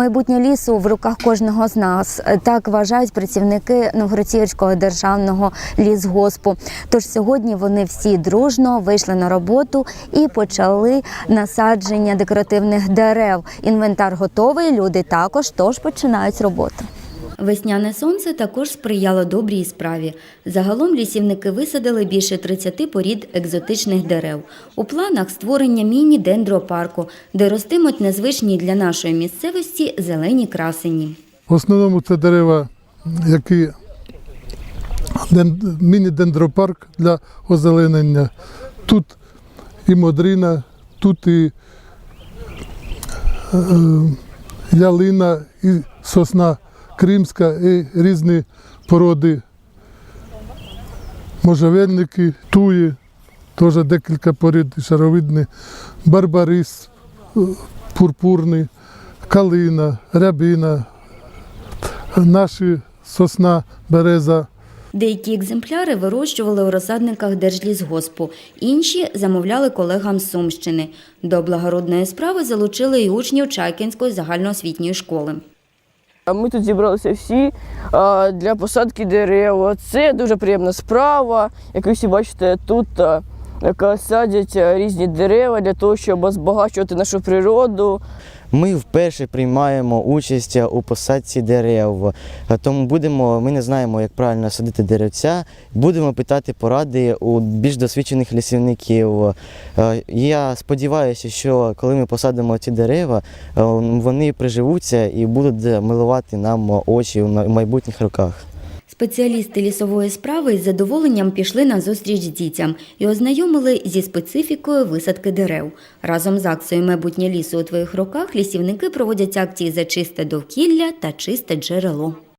Майбутнє лісу в руках кожного з нас. Так вважають працівники Новгородцівського державного лісгоспу. Тож сьогодні вони всі дружно вийшли на роботу і почали насадження декоративних дерев. Інвентар готовий. Люди також тож починають роботу. Весняне сонце також сприяло добрій справі. Загалом лісівники висадили більше 30 порід екзотичних дерев. У планах створення міні-дендропарку, де ростимуть незвичні для нашої місцевості зелені красені. В основному це дерева, які міні-дендропарк для озеленення. Тут і модрина, тут і е, ялина, і сосна кримська, і різні породи. Можжевельники, туї, теж декілька порід шаровидні, барбарис, е, пурпурний, калина, рябина, наші сосна, береза. Деякі екземпляри вирощували у розсадниках Держлісгоспу, інші замовляли колегам з Сумщини. До благородної справи залучили і учнів Чайкінської загальноосвітньої школи. Ми тут зібралися всі для посадки дерев. Це дуже приємна справа. Як ви всі бачите, тут садять різні дерева для того, щоб збагачувати нашу природу. Ми вперше приймаємо участь у посадці дерев, Е, тому будемо, ми не знаємо, як правильно садити деревця. Будемо питати поради у більш досвідчених лісівників. Е, Я сподіваюся, що коли ми посадимо ці дерева, е, вони приживуться і будуть милувати нам очі в майбутніх роках. Спеціалісти лісової справи із задоволенням пішли на зустріч дітям і ознайомили зі специфікою висадки дерев. Разом з акцією Майбутнє лісу у твоїх руках лісівники проводять акції за чисте довкілля та чисте джерело.